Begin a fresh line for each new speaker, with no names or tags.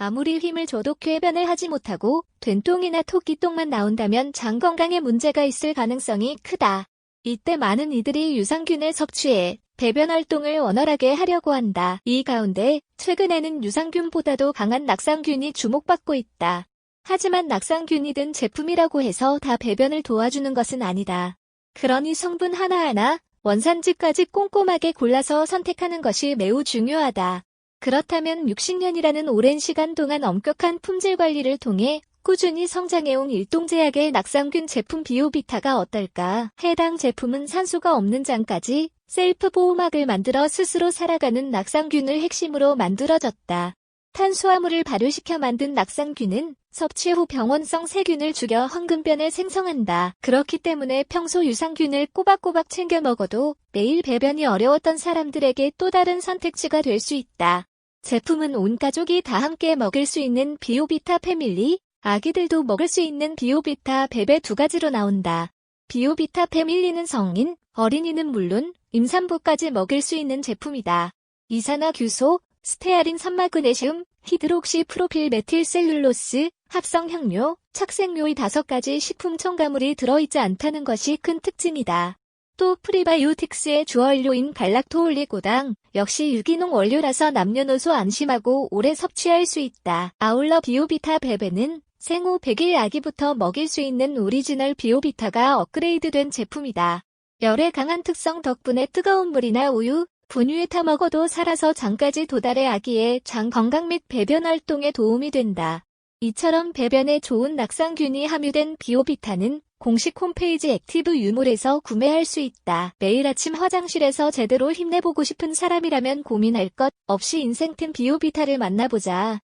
아무리 힘을 줘도 쾌변을 하지 못하고 된똥이나 토끼똥만 나온다면 장 건강에 문제가 있을 가능성이 크다. 이때 많은 이들이 유산균을 섭취해 배변 활동을 원활하게 하려고 한다. 이 가운데 최근에는 유산균보다도 강한 낙상균이 주목받고 있다. 하지만 낙상균이 든 제품이라고 해서 다 배변을 도와주는 것은 아니다. 그러니 성분 하나하나 원산지까지 꼼꼼하게 골라서 선택하는 것이 매우 중요하다. 그렇다면 60년이라는 오랜 시간 동안 엄격한 품질 관리를 통해 꾸준히 성장해온 일동제약의 낙상균 제품 비오비타가 어떨까? 해당 제품은 산소가 없는 장까지 셀프 보호막을 만들어 스스로 살아가는 낙상균을 핵심으로 만들어졌다. 탄수화물을 발효시켜 만든 낙상균은 섭취 후 병원성 세균을 죽여 황금변을 생성한다. 그렇기 때문에 평소 유산균을 꼬박꼬박 챙겨 먹어도 매일 배변이 어려웠던 사람들에게 또 다른 선택지가 될 수 있다. 제품은 온 가족이 다 함께 먹을 수 있는 비오비타 패밀리, 아기들도 먹을 수 있는 비오비타 베베 두 가지로 나온다. 비오비타 패밀리는 성인, 어린이는 물론 임산부까지 먹을 수 있는 제품이다. 이산화규소, 스테아린 산마그네슘, 히드록시 프로필 메틸 셀룰로스, 합성 향료, 착색료의 다섯 가지 식품 첨가물이 들어있지 않다는 것이 큰 특징이다. 또 프리바이오틱스의 주원료인 갈락토올리고당 역시 유기농 원료라서 남녀노소 안심하고 오래 섭취할 수 있다. 아울러 비오비타 베베는 생후 100일 아기부터 먹일 수 있는 오리지널 비오비타가 업그레이드된 제품이다. 열에 강한 특성 덕분에 뜨거운 물이나 우유, 분유에 타 먹어도 살아서 장까지 도달해 아기의 장 건강 및 배변 활동에 도움이 된다. 이처럼 배변에 좋은 낙상균이 함유된 비오비타는 공식 홈페이지 액티브 유몰에서 구매할 수 있다. 매일 아침 화장실에서 제대로 힘내보고 싶은 사람이라면 고민할 것 없이 인생템 비오비타를 만나보자.